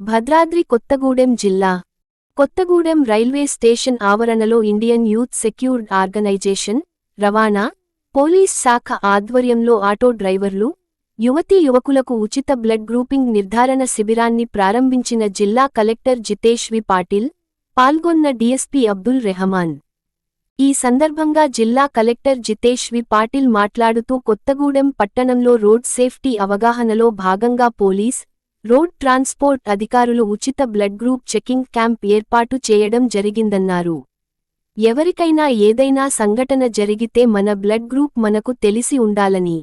భద్రాద్రి కొత్తగూడెం జిల్లా. Kothagudem railway station ఆవరణలో Indian youth secured organisation రవాణా పోలీస్ శాఖ ఆధ్వర్యంలో ఆటో డ్రైవర్లు యువతీ యువకులకు ఉచిత బ్లడ్ గ్రూపింగ్ నిర్ధారణ శిబిరాన్ని ప్రారంభించిన జిల్లా కలెక్టర్ జితేష్ వి. పాటిల్ పాల్గొన్న డీఎస్పీ అబ్దుల్ రెహమాన్. ఈ సందర్భంగా జిల్లా కలెక్టర్ జితేష్ వి పాటిల్ మాట్లాడుతూ కొత్తగూడెం పట్టణంలో రోడ్ సేఫ్టీ అవగాహనలో భాగంగా పోలీస్ రోడ్ ట్రాన్స్పోర్ట్ అధికారులు ఉచిత బ్లడ్ గ్రూప్ చెకింగ్ క్యాంప్ ఏర్పాటు చేయడం జరిగిందన్నారు. ఎవరికైనా ఏదైనా సంఘటన జరిగితే మన బ్లడ్ గ్రూప్ మనకు తెలిసి ఉండాలని.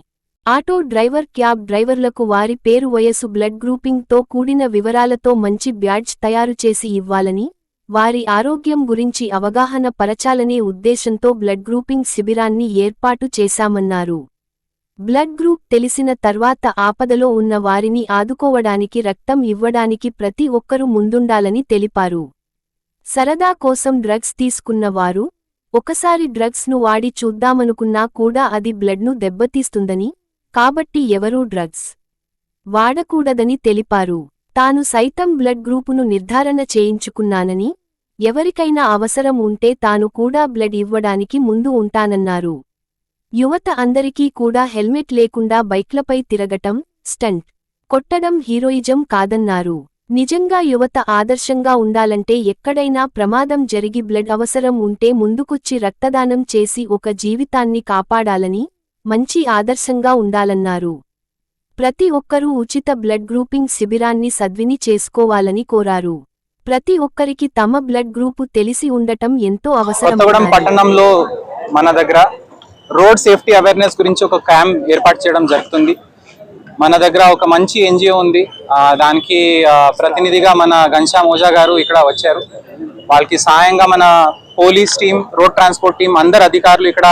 ఆటో డ్రైవర్ క్యాబ్ డ్రైవర్లకు వారి పేరు వయసు బ్లడ్ గ్రూపింగ్తో కూడిన వివరాలతో మంచి బ్యాడ్జ్ తయారు చేసి ఇవ్వాలని వారి ఆరోగ్యం గురించి అవగాహన పరచాలనే ఉద్దేశంతో బ్లడ్ గ్రూపింగ్ శిబిరాన్ని ఏర్పాటు చేశామన్నారు. బ్లడ్ గ్రూప్ తెలిసిన తర్వాత ఆపదలో ఉన్న వారిని ఆదుకోవడానికి రక్తం ఇవ్వడానికి ప్రతి ఒక్కరూ ముందుండాలని తెలిపారు. సరదా కోసం డ్రగ్స్ తీసుకున్నవారు ఒకసారి డ్రగ్స్ను వాడి చూద్దామనుకున్నా కూడా అది బ్లడ్ను దెబ్బతీస్తుందని కాబట్టి ఎవరూ డ్రగ్స్ వాడకూడదని తెలిపారు. తాను సైతం బ్లడ్ గ్రూపును నిర్ధారణ చేయించుకున్నానని ఎవరికైనా అవసరం ఉంటే తాను కూడా బ్లడ్ ఇవ్వడానికి ముందు ఉంటానన్నారు. యువత అందరికీ కూడా హెల్మెట్ లేకుండా బైక్లపై తిరగటం స్టంట్ కొట్టడం హీరోయిజం కాదన్నారు. నిజంగా యువత ఆదర్శంగా ఉండాలంటే ఎక్కడైనా ప్రమాదం జరిగి బ్లడ్ అవసరం ఉంటే ముందుకొచ్చి రక్తదానం చేసి ఒక జీవితాన్ని కాపాడాలని మంచి ఆదర్శంగా ఉండాలన్నారు. ప్రతి ఒక్కరూ ఉచిత బ్లడ్ గ్రూపింగ్ శిబిరాన్ని సద్విని చేసుకోవాలని కోరారు. ప్రతి ఒక్కరికి తమ బ్లడ్ గ్రూపు తెలిసి ఉండటం ఎంతో అవసరం పట్టణంలో మన దగ్గర రోడ్ సేఫ్టీ అవేర్నెస్ గురించి ఒక క్యాంప్ ఏర్పాటు చేయడం జరుగుతుంది. మన దగ్గర ఒక మంచి ఎన్జిఓ ఉంది. దానికి ప్రతినిధిగా మన ఘనశ్యామ్ ఓజా గారు ఇక్కడ వచ్చారు. వాళ్ళకి సాయంగా మన police team road transport team అందరు అధికారులు ఇక్కడ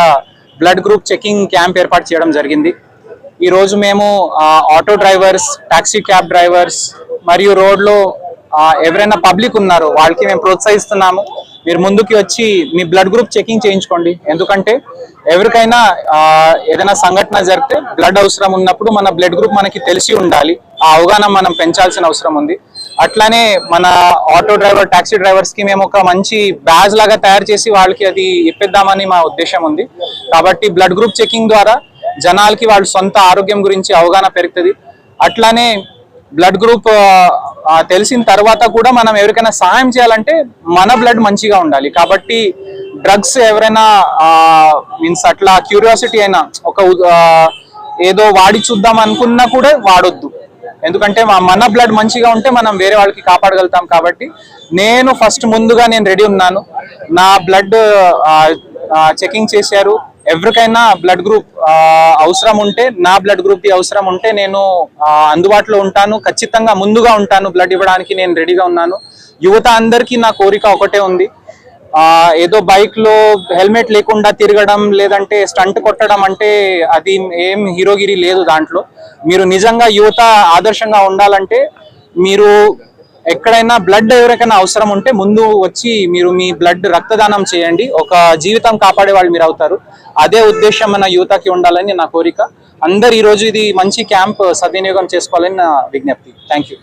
బ్లడ్ గ్రూప్ చెకింగ్ క్యాంప్ ఏర్పాటు చేయడం జరిగింది. ఈరోజు మేము auto drivers taxi cab drivers మరియు రోడ్లో ఎవరైనా పబ్లిక్ ఉన్నారో వాళ్ళకి మేము ప్రోత్సహిస్తున్నాము. మీరు ముందుకి వచ్చి మీ బ్లడ్ గ్రూప్ చెకింగ్ చేయించుకోండి. ఎందుకంటే ఎవరికైనా ఏదైనా సంఘటన జరిగితే బ్లడ్ అవసరం ఉన్నప్పుడు మన బ్లడ్ గ్రూప్ మనకి తెలిసి ఉండాలి. ఆ అవగాహన మనం పెంచాల్సిన అవసరం ఉంది. అట్లానే మన ఆటో డ్రైవర్ టాక్సీ డ్రైవర్స్కి మేము ఒక మంచి బ్యాజ్ లాగా తయారు చేసి వాళ్ళకి అది ఇప్పిద్దామని మా ఉద్దేశం ఉంది. కాబట్టి బ్లడ్ గ్రూప్ చెకింగ్ ద్వారా జనాలకి వాళ్ళ సొంత ఆరోగ్యం గురించి అవగాహన పెరుగుతుంది. అట్లానే బ్లడ్ గ్రూప్ తెలిసిన తర్వాత కూడా మనం ఎవరికైనా సహాయం చేయాలంటే మన బ్లడ్ మంచిగా ఉండాలి. కాబట్టి డ్రగ్స్ ఎవరైనా మీన్స్ అట్లా క్యూరియాసిటీ అయినా ఒక ఏదో వాడి చూద్దాం అనుకున్నా కూడా వాడొద్దు. ఎందుకంటే మన బ్లడ్ మంచిగా ఉంటే మనం వేరే వాళ్ళకి కాపాడగలుగుతాం కాబట్టి నేను ఫస్ట్ ముందుగా నేను రెడీ ఉన్నాను. నా బ్లడ్ చెకింగ్ చేశారు. ఎవరికైనా బ్లడ్ గ్రూప్ అవసరం ఉంటే నా బ్లడ్ గ్రూప్కి అవసరం ఉంటే నేను అందుబాటులో ఉంటాను. ఖచ్చితంగా ముందుగా ఉంటాను. బ్లడ్ ఇవ్వడానికి నేను రెడీగా ఉన్నాను. యువత అందరికీ నా కోరిక ఒకటే ఉంది. ఏదో బైక్లో హెల్మెట్ లేకుండా తిరగడం లేదంటే స్టంట్ కొట్టడం అంటే అది ఏం హీరోగిరి లేదు దాంట్లో. మీరు నిజంగా యువత ఆదర్శంగా ఉండాలంటే మీరు ఎక్కడైనా బ్లడ్ ఎవరికైనా అవసరం ఉంటే ముందు వచ్చి మీరు మీ బ్లడ్ రక్తదానం చేయండి. ఒక జీవితం కాపాడే వాళ్ళు మీరు అవుతారు. అదే ఉద్దేశం మన యువతకి ఉండాలని నా కోరిక. అందరు ఈ రోజు ఇది మంచి క్యాంప్ సద్వినియోగం చేసుకోవాలని నా విజ్ఞప్తి. Thank you